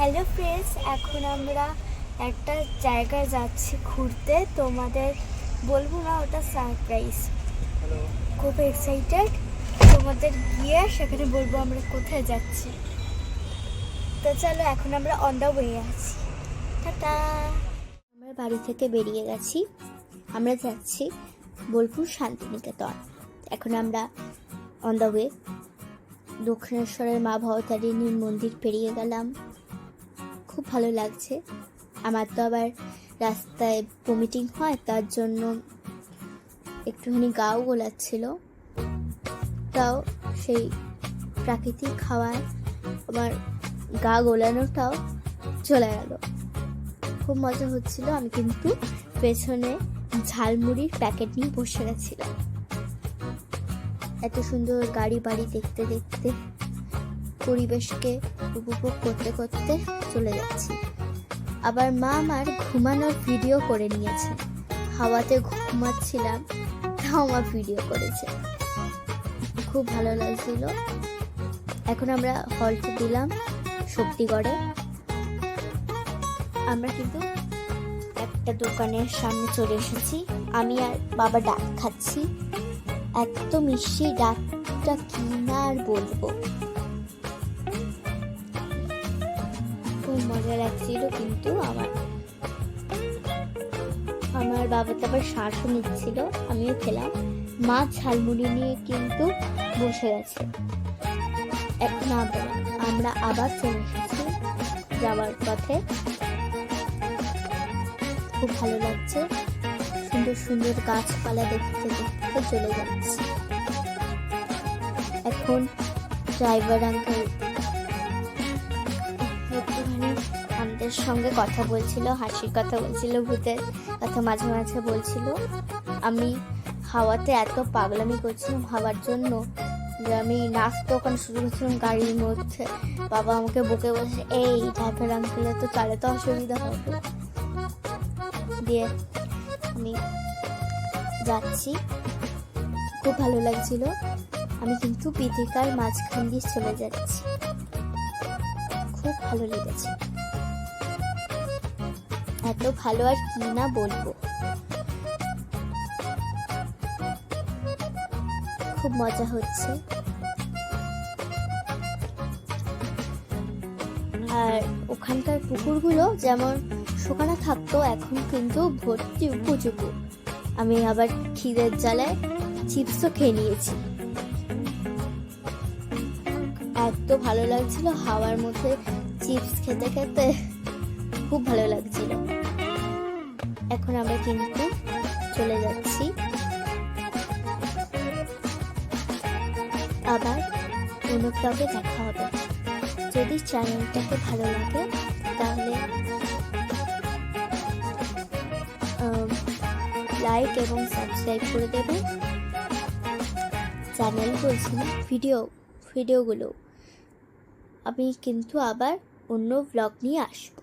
Hello friends এখন আমরা একটা জায়গায় যাচ্ছি ঘুরতে। তোমাদের বলব না ওটা সারপ্রাইজ খুব এক্সাইটেড তোমাদের গিয়ে সেখানে বলব আমরা কোথায় যাচ্ছি। তো চলো এখন আমরা অন দ্য ওয়ে আছি। টাটা! আমরা বাড়ি থেকে বেরিয়ে গেছি। আমরা যাচ্ছি বোলপুর শান্তিনিকেতন। এখন আমরা অন দ্য ওয়ে দক্ষিণেশ্বরের মা ভবতারিণীর মন্দির পেরিয়ে গেলাম। খুব ভালো লাগছে। আমার তো আবার রাস্তায় ভমিটিং হয়, তার জন্য একটুখানি গাও গোলাচ্ছিল। তাও সেই প্রাকৃতিক খাওয়ায় আমার গা গোলানোটাও চলে গেল। খুব মজা হচ্ছিল, আমি কিন্তু পেছনে ঝালমুড়ির প্যাকেট নিয়ে বসে গেছিলাম। এত সুন্দর গাড়ি বাড়ি দেখতে দেখতে পরিবেশকে উপভোগ করতে করতে চলে যাচ্ছি। আবার মা আমার ঘুমানোর ভিডিও করে নিয়েছে। হাওয়াতে ঘুমাচ্ছিলাম, তাও আমার ভিডিও করেছে। খুব ভালো লাগছিল। এখন আমরা হল্ট দিলাম শক্তিগড়ে আমরা কিন্তু একটা দোকানের সামনে চলে এসেছি। আমি আর বাবা ডাক খাচ্ছি। এত মিষ্টি ডাকটা কি না আর বলব। খুব মজা লাগছিল, কিন্তু আমার আমার বাবা তো আবার শ্বাসও নিচ্ছিল, আমিও খেলাম। মা ঝালমুড়ি নিয়ে কিন্তু বসে গেছে। না আমরা আবার চলে এসেছি যাওয়ার পথে। খুব ভালো লাগছে, সুন্দর সুন্দর গাছপালা দেখতে দেখতে চলে যাচ্ছি। এখন ড্রাইভার আঙ্কেল আমাদের সঙ্গে কথা বলছিল, হাসির কথা বলছিল, ভূতের কথা মাঝে মাঝে বলছিল। আমি হাওয়াতে এত পাগলামি করছিলাম হাওয়ার জন্য যে আমি নাচতে ওখানে শুরু করছিলাম গাড়ির মধ্যে। বাবা আমাকে বুকে বসে এই ড্রাইভার আঙ্কেলের তো চালাতে অসুবিধা হবে। দিয়ে আমি যাচ্ছি। খুব ভালো লাগছিল। আমি কিন্তু বিধিকার মাঝখান দিয়ে চলে যাচ্ছি। খুব ভালো লেগেছে। এত ভালো আর কি না বলব? খুব মজা হচ্ছে। আর ওখানকার পুকুরগুলো যেমন শুকানো থাকতো, এখন কিন্তু ভর্তি উপযুকু আমি আবার খিদের জ্বালায় চিপসও খেয়ে নিয়েছি। এত ভালো লাগছিল, হাওয়ার মধ্যে চিপস খেতে খেতে খুব ভালো লাগছিল। এখন আমরা কিন্তু চলে যাচ্ছি। আবার অন্য ব্লগে দেখা হবে। যদি চ্যানেলটাকে ভালো লাগে, তাহলে লাইক এবং সাবস্ক্রাইব করে দেবেন। চ্যানেল বলছি ভিডিও ভিডিওগুলো আমি কিন্তু আবার অন্য ব্লগ নিয়ে আসব।